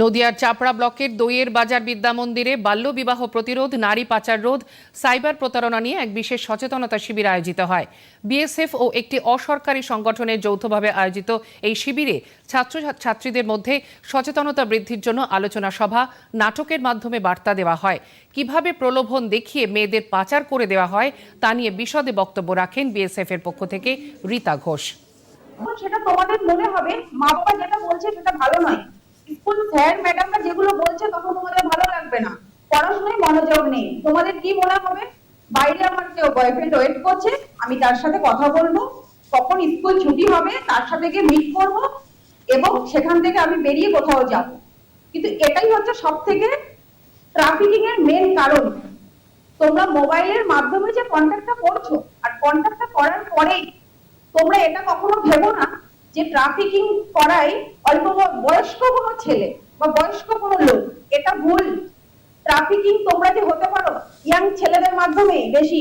নদিয়ার চাপড়া ব্লকের দইয়ের বাজার বিদ্যা মন্দিরে বাল্যবিবাহ প্রতিরোধ, নারী পাচার রোধ, সাইবার প্রতারণা নিয়ে এক বিশেষ সচেতনতা শিবির আয়োজিত হয়। বিএসএফ ও একটি অসরকারি সংগঠনের যৌথভাবে আয়োজিত এই শিবিরে ছাত্র ছাত্রীদের মধ্যে সচেতনতা বৃদ্ধির জন্য আলোচনা সভা, নাটকের মাধ্যমে বার্তা দেওয়া হয়। কীভাবে প্রলোভন দেখিয়ে মেয়েদের পাচার করে দেওয়া হয়, তা নিয়ে বিশদে বক্তব্য রাখেন বিএসএফ এর পক্ষ থেকে রীতা ঘোষ। সেটা তোমাদের মনে হবে, মা বাবা যেটা বলছে সেটা ভালো নয়। স্যার ম্যাডামরা যেগুলো বলছে তখন তোমাদের ভালো লাগবে না। পড়াশোনায় মনোযোগ নেই। তোমাদের কি মনে হবে? বাইরে আমার কেউ বয়ফ্রেন্ড ওয়েট করছে, আমি তার সাথে কথা বলব। কখন স্কুল ছুটি হবে, তার সাথে গিয়ে মিট করব এবং সেখান থেকে আমি বেরিয়ে কোথাও যাব। কিন্তু এটাই হচ্ছে সব থেকে ট্রাফিকিং এর মেন কারণ। তোমরা মোবাইলের মাধ্যমে যে কন্ট্যাক্টটা করছ, আর কন্ট্যাক্টটা করার পরেই তোমরা এটা কখনো ভেবো না যে ট্রাফিকিং করাই অল্প বয়স্ক কোনো ছেলে বা বয়স্ক কোনো লোক, এটা ভুল। ট্রাফিকিং তোমরা যে হতে পারো? ইয়াং ছেলেদের মাধ্যমে বেশি।